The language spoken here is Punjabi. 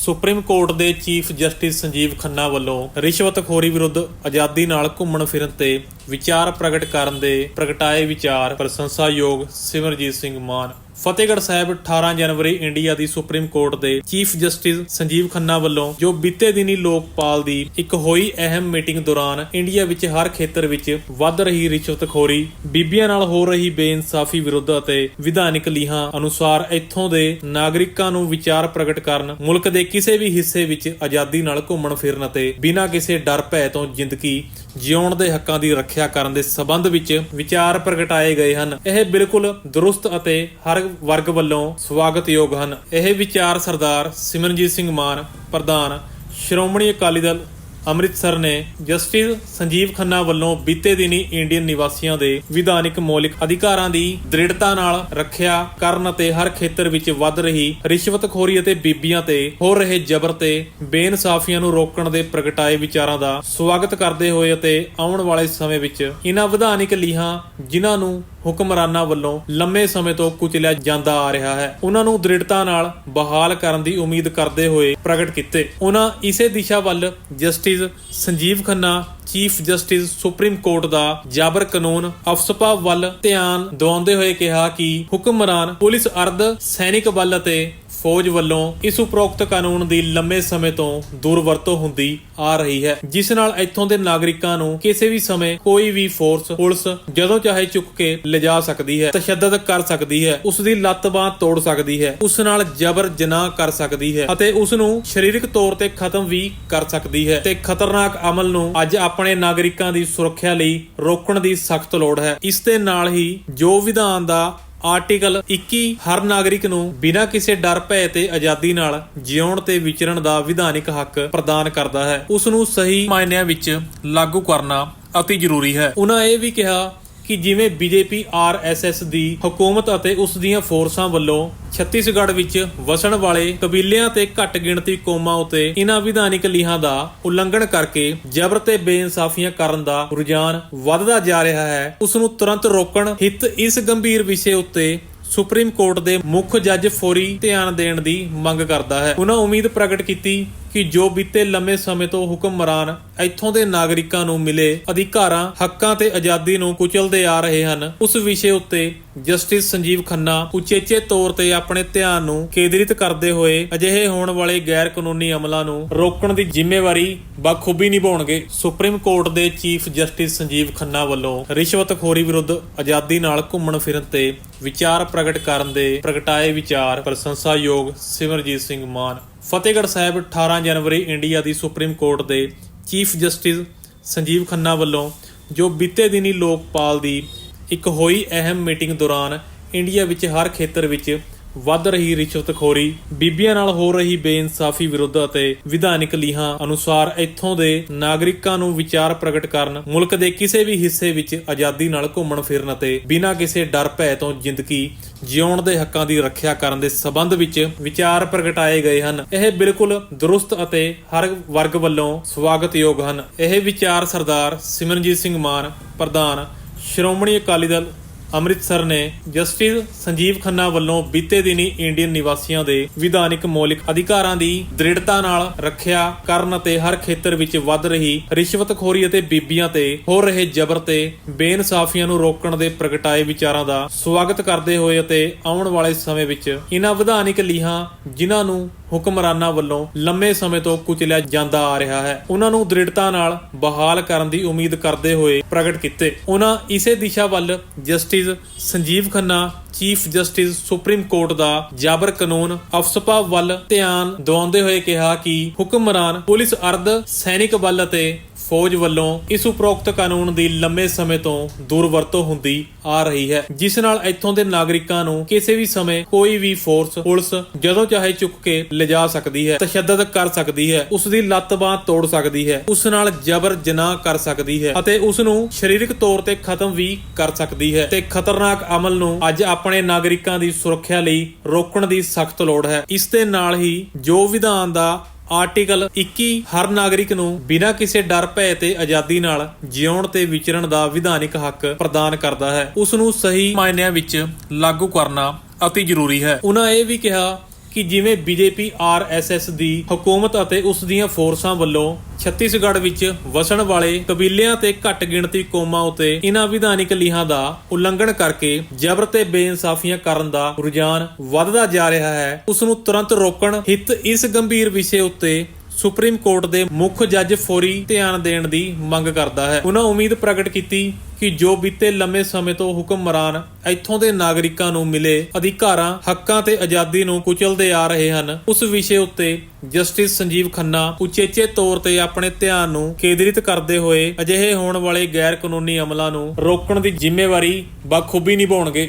ਸੁਪਰੀਮ ਕੋਰਟ ਦੇ ਚੀਫ ਜਸਟਿਸ ਸੰਜੀਵ ਖੰਨਾ ਵੱਲੋਂ ਰਿਸ਼ਵਤਖੋਰੀ ਵਿਰੁੱਧ ਆਜ਼ਾਦੀ ਨਾਲ ਘੁੰਮਣ ਫਿਰਨ ਤੇ ਵਿਚਾਰ ਪ੍ਰਗਟ ਕਰਨ ਦੇ ਪ੍ਰਗਟਾਏ ਵਿਚਾਰ ਪ੍ਰਸ਼ੰਸਾਯੋਗ ਸਿਮਰਜੀਤ ਸਿੰਘ ਮਾਨ ਫਤਿਹਗੜ੍ਹ ਸਾਹਿਬ 18 ਜਨਵਰੀ ਇੰਡੀਆ ਦੀ ਸੁਪਰੀਮ ਕੋਰਟ ਦੇ ਚੀਫ ਜਸਟਿਸ ਸੰਜੀਵ ਖੰਨਾ ਵੱਲੋਂ, ਜੋ ਬੀਤੇ ਦਿਨੀ ਲੋਕਪਾਲ ਦੀ ਇੱਕ ਹੋਈ ਅਹਿਮ ਮੀਟਿੰਗ ਦੌਰਾਨ ਇੰਡੀਆ ਵਿੱਚ ਹਰ ਖੇਤਰ ਵਿੱਚ ਵੱਧ ਰਹੀ ਰਿਸ਼ਵਤਖੋਰੀ, ਬੀਬੀਆਂ ਨਾਲ ਹੋ ਰਹੀ ਬੇਇਨਸਾਫੀ ਵਿਰੁੱਧ ਅਤੇ ਵਿਧਾਨਿਕ ਲੀਹਾਂ ਅਨੁਸਾਰ ਇੱਥੋਂ ਦੇ ਨਾਗਰਿਕਾਂ ਨੂੰ ਵਿਚਾਰ ਪ੍ਰਗਟ ਕਰਨ, ਮੁਲਕ ਦੇ ਕਿਸੇ ਵੀ ਹਿੱਸੇ ਵਿੱਚ ਆਜ਼ਾਦੀ ਨਾਲ ਘੁੰਮਣ ਫਿਰਨ ਅਤੇ ਬਿਨਾਂ ਕਿਸੇ ਡਰ ਭੈ ਤੋਂ ਜ਼ਿੰਦਗੀ ਜਿਉਣ ਦੇ ਹੱਕਾਂ ਦੀ ਰੱਖਿਆ ਕਰਨ ਦੇ ਸਬੰਧ ਵਿੱਚ ਵਿਚਾਰ ਪ੍ਰਗਟਾਏ ਗਏ ਹਨ। ਇਹ ਬਿਲਕੁਲ ਦਰੁਸਤ ਅਤੇ ਹਰ ਵਰਗ ਵੱਲੋਂ ਸਵਾਗਤਯੋਗ ਹਨ। ਇਹ ਵਿਚਾਰ ਸਰਦਾਰ ਸਿਮਰਨਜੀਤ ਸਿੰਘ ਮਾਨ ਪ੍ਰਧਾਨ ਸ਼੍ਰੋਮਣੀ ਅਕਾਲੀ ਦਲ ਅੰਮ੍ਰਿਤਸਰ ਨੇ ਜਸਟਿਸ ਸੰਜੀਵ ਖੰਨਾ ਵੱਲੋਂ ਬੀਤੇ ਦਿਨੀ ਇੰਡੀਅਨ ਨਿਵਾਸੀਆਂ ਦੇ ਵਿਧਾਨਿਕ ਮੌਲਿਕ ਅਧਿਕਾਰਾਂ ਦੀ ਦ੍ਰਿੜਤਾ ਨਾਲ ਰੱਖਿਆ ਕਰਨ ਅਤੇ ਹਰ ਖੇਤਰ ਵਿੱਚ ਵੱਧ ਰਹੀ ਰਿਸ਼ਵਤਖੋਰੀ ਅਤੇ ਬੀਬੀਆਂ ਤੇ ਹੋ ਰਹੇ ਜ਼ਬਰ ਤੇ ਬੇਇਨਸਾਫੀਆਂ ਨੂੰ ਰੋਕਣ ਦੇ ਪ੍ਰਗਟਾਏ ਵਿਚਾਰਾਂ ਦਾ ਸਵਾਗਤ ਕਰਦੇ ਹੋਏ ਅਤੇ ਆਉਣ ਵਾਲੇ ਸਮੇਂ ਵਿੱਚ ਇਹਨਾਂ ਵਿਧਾਨਿਕ ਲੀਹਾਂ ਜਿਨ੍ਹਾਂ ਨੂੰ ਹੁਕਮਰਾਨਾਂ ਵੱਲੋਂ ਲੰਮੇ ਸਮੇਂ ਤੋਂ ਕੁਚਲਿਆ ਜਾਂਦਾ ਆ ਰਿਹਾ ਹੈ ਉਹਨਾਂ ਨੂੰ ਦ੍ਰਿੜਤਾ ਨਾਲ ਬਹਾਲ ਕਰਨ ਦੀ ਉਮੀਦ ਕਰਦੇ ਹੋਏ ਪ੍ਰਗਟ ਕੀਤੇ। ਉਹਨਾਂ ਇਸੇ ਦਿਸ਼ਾ ਵੱਲ justice Sanjiv Khanna chief justice supreme court ਦਾ ਜਾਬਰ ਕਾਨੂੰਨ ਅਫਸਪਾ ਵੱਲ ਧਿਆਨ ਦਿਵਾਉਂਦੇ ਹੋਏ ਕਿਹਾ ਕਿ ਹੁਕਮਰਾਨ ਪੁਲਿਸ ਅਰਧ ਸੈਨਿਕ ਬਲ ਅਤੇ ਫੌਜ ਵੱਲੋਂ ਇਸ ਉਪਰੋਕਤ ਕਾਨੂੰਨ ਦੀ ਲੰਮੇ ਸਮੇਂ ਤੋਂ ਦੁਰਵਰਤੋਂ ਹੁੰਦੀ ਆ ਰਹੀ ਹੈ, ਜਿਸ ਨਾਲ ਇੱਥੋਂ ਦੇ ਨਾਗਰਿਕਾਂ ਨੂੰ ਕਿਸੇ ਵੀ ਸਮੇਂ ਕੋਈ ਵੀ ਫੋਰਸ ਪੁਲਿਸ ਜਦੋਂ ਚਾਹੇ ਚੁੱਕ ਕੇ ਲਿਜਾ ਸਕਦੀ ਹੈ, ਤਸ਼ੱਦਦ ਕਰ ਸਕਦੀ ਹੈ ਉਸ ਦੀ ਲੱਤ ਬਾਂਹ ਤੋੜ ਸਕਦੀ ਹੈ, ਉਸ ਨਾਲ ਜ਼ਬਰ ਜਨਾਹ ਕਰ ਸਕਦੀ ਹੈ ਅਤੇ ਉਸ ਨੂੰ ਸਰੀਰਕ ਤੌਰ ਤੇ ਖਤਮ ਵੀ ਕਰ ਸਕਦੀ ਹੈ ਤੇ ਖਤਰਨਾਕ ਅਮਲ ਨੂੰ ਅੱਜ ਆਪ ਆਪਣੇ ਨਾਗਰਿਕਾਂ ਦੀ ਸੁਰੱਖਿਆ ਲਈ ਰੋਕਣ ਦੀ ਸਖਤ ਲੋੜ ਹੈ। ਇਸ ਦੇ ਨਾਲ ਹੀ ਜੋ ਵਿਧਾਨ ਦਾ ਆਰਟੀਕਲ 21 ਹਰ ਨਾਗਰਿਕ ਨੂੰ ਬਿਨਾਂ ਕਿਸੇ ਡਰ, ਭੈ ਤੇ ਆਜ਼ਾਦੀ ਨਾਲ ਜਿਉਣ ਤੇ ਵਿਚਰਨ ਦਾ ਵਿਧਾਨਿਕ ਹੱਕ ਪ੍ਰਦਾਨ ਕਰਦਾ ਹੈ, ਉਸ ਨੂੰ ਸਹੀ ਮਾਇਨਿਆਂ ਵਿੱਚ ਲਾਗੂ ਕਰਨਾ ਅਤੀ ਜ਼ਰੂਰੀ ਹੈ। ਉਹਨਾਂ ਇਹ ਵੀ ਕਿਹਾ ਕਿ ਜਿਵੇਂ ਬੀਜੇਪੀ ਆਰਐਸਐਸ ਦੀ ਹਕੂਮਤ ਅਤੇ ਉਸ ਦੀਆਂ ਫੋਰਸਾਂ ਵੱਲੋਂ ਛੱਤੀਸਗੜ੍ਹ ਵਿੱਚ ਵਸਣ ਵਾਲੇ ਕਬੀਲਿਆਂ ਤੇ ਘੱਟ ਗਿਣਤੀ ਕੌਮਾਂ ਉਤੇ ਇਹਨਾਂ ਵਿਧਾਨਿਕ ਲੀਹਾਂ ਦਾ ਉਲੰਘਣ ਕਰਕੇ ਜ਼ਬਰ ਤੇ ਬੇਇਨਸਾਫੀਆਂ ਕਰਨ ਦਾ ਰੁਝਾਨ ਵੱਧਦਾ ਜਾ ਰਿਹਾ ਹੈ। ਉਸ ਨੂੰ ਤੁਰੰਤ ਰੋਕਣ ਹਿੱਤ ਇਸ ਗੰਭੀਰ ਵਿਸ਼ੇ ਉੱਤੇ ਸੁਪਰੀਮ ਕੋਰਟ ਦੇ ਮੁੱਖ ਜੱਜ ਫੋਰੀ ਧਿਆਨ ਦੇਣ ਦੀ ਮੰਗ ਕਰਦਾ ਹੈ। ਉਹਨਾਂ ਉਮੀਦ ਪ੍ਰਗਟ ਕੀਤੀ ਕਿ ਜੋ ਬੀਤੇ ਲੰਮੇ ਸਮੇਂ ਤੋਂ ਹੁਕਮਰਾਨ ਇੱਥੋਂ ਦੇ ਨਾਗਰਿਕਾਂ ਨੂੰ ਮਿਲੇ, ਅਧਿਕਾਰਾਂ, ਹੱਕਾਂ ਤੇ ਆਜ਼ਾਦੀ ਨੂੰ ਕੁਚਲਦੇ ਆ ਰਹੇ ਹਨ। ਉਸ ਵਿਸ਼ੇ ਉੱਤੇ ਜਸਟਿਸ ਸੰਜੀਵ ਖੰਨਾ ਉਚੇਚੇ ਤੌਰ ਤੇ ਆਪਣੇ ਧਿਆਨ ਨੂੰ ਕੇਂਦਰਿਤ ਕਰਦੇ ਹੋਏ ਅਜਿਹੇ ਹੋਣ ਵਾਲੇ ਗੈਰ ਕਾਨੂੰਨੀ ਅਮਲਾਂ ਨੂੰ ਰੋਕਣ ਦੀ ਜ਼ਿੰਮੇਵਾਰੀ ਬਖੂਬੀ ਨਿਭਾਉਣਗੇ। ਸੁਪਰੀਮ ਕੋਰਟ ਦੇ ਚੀਫ ਜਸਟਿਸ ਸੰਜੀਵ ਖੰਨਾ ਵੱਲੋਂ ਰਿਸ਼ਵਤਖੋਰੀ ਵਿਰੁੱਧ ਆਜ਼ਾਦੀ ਨਾਲ ਘੁੰਮਣ ਫਿਰਨ ਤੇ ਵਿਚਾਰ ਪ੍ਰਗਟ ਕਰਨ ਦੇ ਪ੍ਰਗਟਾਏ ਵਿਚਾਰ ਪ੍ਰਸ਼ੰਸਾਯੋਗ ਸਿਮਰਜੀਤ ਸਿੰਘ ਮਾਨ ਫਤਿਹਗੜ੍ਹ ਸਾਹਿਬ 18 ਜਨਵਰੀ ਇੰਡੀਆ ਦੀ ਸੁਪਰੀਮ ਕੋਰਟ ਦੇ ਚੀਫ ਜਸਟਿਸ ਸੰਜੀਵ ਖੰਨਾ ਵੱਲੋਂ ਜੋ ਬੀਤੇ ਦਿਨੀ ਲੋਕਪਾਲ ਦੀ ਇੱਕ ਹੋਈ ਅਹਿਮ ਮੀਟਿੰਗ ਦੌਰਾਨ ਇੰਡੀਆ ਵਿੱਚ ਹਰ ਖੇਤਰ ਵਿੱਚ ਵੱਧ ਰਹੀ ਰਿਸ਼ਵਤਖੋਰੀ, ਬੀਬੀਆਂ ਨਾਲ ਹੋ ਰਹੀ ਬੇਇਨਸਾਫੀ ਵਿਰੁੱਧ ਅਤੇ ਵਿਧਾਨਿਕ ਲੀਹਾਂ ਅਨੁਸਾਰ ਇੱਥੋਂ ਦੇ ਨਾਗਰਿਕਾਂ ਨੂੰ ਵਿਚਾਰ ਪ੍ਰਗਟ ਕਰਨ, ਮੁਲਕ ਦੇ ਕਿਸੇ ਵੀ ਹਿੱਸੇ ਵਿੱਚ ਆਜ਼ਾਦੀ ਨਾਲ ਘੁੰਮਣ ਫਿਰਨ ਅਤੇ ਬਿਨਾਂ ਕਿਸੇ ਡਰ ਭੈ ਤੋਂ ਜ਼ਿੰਦਗੀ ਜਿਉਣ ਦੇ ਹੱਕਾਂ ਦੀ ਰੱਖਿਆ ਕਰਨ ਦੇ ਸਬੰਧ ਵਿੱਚ ਵਿਚਾਰ ਪ੍ਰਗਟਾਏ ਗਏ ਹਨ। ਇਹ ਬਿਲਕੁਲ ਦਰੁਸਤ ਅਤੇ ਹਰ ਵਰਗ ਵੱਲੋਂ ਸਵਾਗਤਯੋਗ ਹਨ। ਇਹ ਵਿਚਾਰ ਸਰਦਾਰ ਸਿਮਰਨਜੀਤ ਸਿੰਘ ਮਾਨ, ਪ੍ਰਧਾਨ, ਸ਼੍ਰੋਮਣੀ ਅਕਾਲੀ ਦਲ ਅੰਮ੍ਰਿਤਸਰ ਨੇ ਜਸਟਿਸ ਸੰਜੀਵ ਖੰਨਾ ਵੱਲੋਂ ਬੀਤੇ ਦਿਨੀ ਇੰਡੀਅਨ ਨਿਵਾਸੀਆਂ ਦੇ ਵਿਧਾਨਿਕ ਮੌਲਿਕ ਅਧਿਕਾਰਾਂ ਦੀ ਦ੍ਰਿੜਤਾ ਨਾਲ ਰੱਖਿਆ ਕਰਨ ਅਤੇ ਹਰ ਖੇਤਰ ਵਿੱਚ ਵੱਧ ਰਹੀ ਰਿਸ਼ਵਤਖੋਰੀ ਅਤੇ ਬੀਬੀਆਂ ਤੇ ਹੋ ਰਹੇ ਜ਼ਬਰ ਤੇ ਬੇਇਨਸਾਫੀਆਂ ਨੂੰ ਰੋਕਣ ਦੇ ਪ੍ਰਗਟਾਏ ਵਿਚਾਰਾਂ ਦਾ ਸਵਾਗਤ ਕਰਦੇ ਹੋਏ ਅਤੇ ਆਉਣ ਵਾਲੇ ਸਮੇਂ ਵਿੱਚ ਇਹਨਾਂ ਵਿਧਾਨਿਕ ਲੀਹਾਂ ਜਿਨ੍ਹਾਂ ਨੂੰ ਹੁਕਮਰਾਨਾਂ ਵੱਲੋਂ ਲੰਮੇ ਸਮੇਂ ਤੋਂ ਕੁਚਲਿਆ ਜਾਂਦਾ ਆ ਰਿਹਾ ਹੈ ਉਹਨਾਂ ਨੂੰ ਦ੍ਰਿੜਤਾ ਨਾਲ ਬਹਾਲ ਕਰਨ ਦੀ ਉਮੀਦ ਕਰਦੇ ਹੋਏ ਪ੍ਰਗਟ ਕੀਤੇ। ਉਹਨਾਂ ਇਸੇ ਦਿਸ਼ਾ ਵੱਲ justice Sanjiv Khanna chief justice supreme court ਦਾ ਜਾਬਰ ਕਾਨੂੰਨ ਅਫਸਪਾ ਵੱਲ ਧਿਆਨ ਦਿਵਾਉਂਦੇ ਹੋਏ ਕਿਹਾ ਕਿ ਹੁਕਮਰਾਨ ਪੁਲਿਸ ਅਰਧ ਸੈਨਿਕ ਬਲ ਅਤੇ ਫੌਜ ਵੱਲੋਂ ਇਸ ਉਪਰੋਕਤ ਕਾਨੂੰਨ ਦੀ ਲੰਮੇ ਸਮੇਂ ਤੋਂ ਦੁਰਵਰਤੋਂ ਹੁੰਦੀ ਆ ਰਹੀ ਹੈ, ਜਿਸ ਨਾਲ ਇੱਥੋਂ ਦੇ ਨਾਗਰਿਕਾਂ ਨੂੰ ਕਿਸੇ ਵੀ ਸਮੇਂ ਕੋਈ ਵੀ ਫੋਰਸ ਪੁਲਿਸ ਜਦੋਂ ਚਾਹੇ ਚੁੱਕ ਕੇ ਲਿਜਾ ਸਕਦੀ ਹੈ, ਤਸ਼ੱਦਦ ਕਰ ਸਕਦੀ ਹੈ ਉਸ ਦੀ ਲੱਤ ਬਾਂਹ ਤੋੜ ਸਕਦੀ ਹੈ, ਉਸ ਨਾਲ ਜ਼ਬਰ ਜਨਾਹ ਕਰ ਸਕਦੀ ਹੈ ਅਤੇ ਉਸ ਨੂੰ ਸਰੀਰਕ ਤੌਰ ਤੇ ਖਤਮ ਵੀ ਕਰ ਸਕਦੀ ਹੈ ਤੇ ਖਤਰਨਾਕ ਅਮਲ ਨੂੰ ਅੱਜ ਆਪਣੇ ਨਾਗਰਿਕਾਂ ਦੀ ਸੁਰੱਖਿਆ ਲਈ ਰੋਕਣ ਦੀ ਸਖਤ ਲੋੜ ਹੈ। ਇਸ ਦੇ ਨਾਲ ਹੀ ਜੋ ਵਿਧਾਨ ਦਾ ਆਰਟੀਕਲ 21 ਹਰ ਨਾਗਰਿਕ ਨੂੰ ਬਿਨਾਂ ਕਿਸੇ ਡਰ, ਭੈ ਤੇ ਆਜ਼ਾਦੀ ਨਾਲ ਜਿਉਣ ਤੇ ਵਿਚਰਨ ਦਾ ਵਿਧਾਨਿਕ ਹੱਕ ਪ੍ਰਦਾਨ ਕਰਦਾ ਹੈ, ਉਸ ਨੂੰ ਸਹੀ ਮਾਇਨਿਆਂ ਵਿੱਚ ਲਾਗੂ ਕਰਨਾ ਅਤੀ ਜ਼ਰੂਰੀ ਹੈ। ਉਹਨਾਂ ਇਹ ਵੀ ਕਿਹਾ ਕਿ ਜਿਵੇਂ ਬੀਜੇਪੀ ਆਰਐਸਐਸ ਦੀ ਹਕੂਮਤ ਅਤੇ ਉਸ ਦੀਆਂ ਫੋਰਸਾਂ ਵੱਲੋਂ ਛੱਤੀਸਗੜ੍ਹ ਵਿੱਚ ਵਸਣ ਵਾਲੇ ਕਬੀਲਿਆਂ ਤੇ ਘੱਟ ਗਿਣਤੀ ਕੌਮਾਂ ਉਤੇ ਇਹਨਾਂ ਵਿਧਾਨਿਕ ਲੀਹਾਂ ਦਾ ਉਲੰਘਣ ਕਰਕੇ ਜ਼ਬਰ ਤੇ ਬੇਇਨਸਾਫੀਆਂ ਕਰਨ ਦਾ ਰੁਝਾਨ ਵੱਧਦਾ ਜਾ ਰਿਹਾ ਹੈ। ਉਸ ਨੂੰ ਤੁਰੰਤ ਰੋਕਣ ਹਿੱਤ ਇਸ ਗੰਭੀਰ ਵਿਸ਼ੇ ਉੱਤੇ ਸੁਪਰੀਮ ਕੋਰਟ ਦੇ ਮੁੱਖ ਜੱਜ ਫੌਰੀ ਧਿਆਨ ਦੇਣ ਦੀ ਮੰਗ ਕਰਦਾ ਹੈ। ਉਹਨਾਂ ਉਮੀਦ ਪ੍ਰਗਟ ਕੀਤੀ ਕਿ ਜੋ ਬੀਤੇ ਲੰਮੇ ਸਮੇਂ ਤੋਂ ਹੁਕਮਰਾਨ ਇੱਥੋਂ ਦੇ ਨਾਗਰਿਕਾਂ ਨੂੰ ਮਿਲੇ ਅਧਿਕਾਰਾਂ, ਹੱਕਾਂ ਤੇ ਆਜ਼ਾਦੀ ਨੂੰ ਕੁਚਲਦੇ ਆ ਰਹੇ ਹਨ, ਉਸ ਵਿਸ਼ੇ ਉੱਤੇ ਜਸਟਿਸ ਸੰਜੀਵ ਖੰਨਾ ਉਚੇਚੇ ਤੌਰ ਤੇ ਆਪਣੇ ਧਿਆਨ ਨੂੰ ਕੇਂਦਰਿਤ ਕਰਦੇ ਹੋਏ ਅਜਿਹੇ ਹੋਣ ਵਾਲੇ ਗੈਰ ਕਾਨੂੰਨੀ ਅਮਲਾਂ ਨੂੰ ਰੋਕਣ ਦੀ ਜ਼ਿੰਮੇਵਾਰੀ ਬਖੂਬੀ ਨਿਭਾਉਣਗੇ।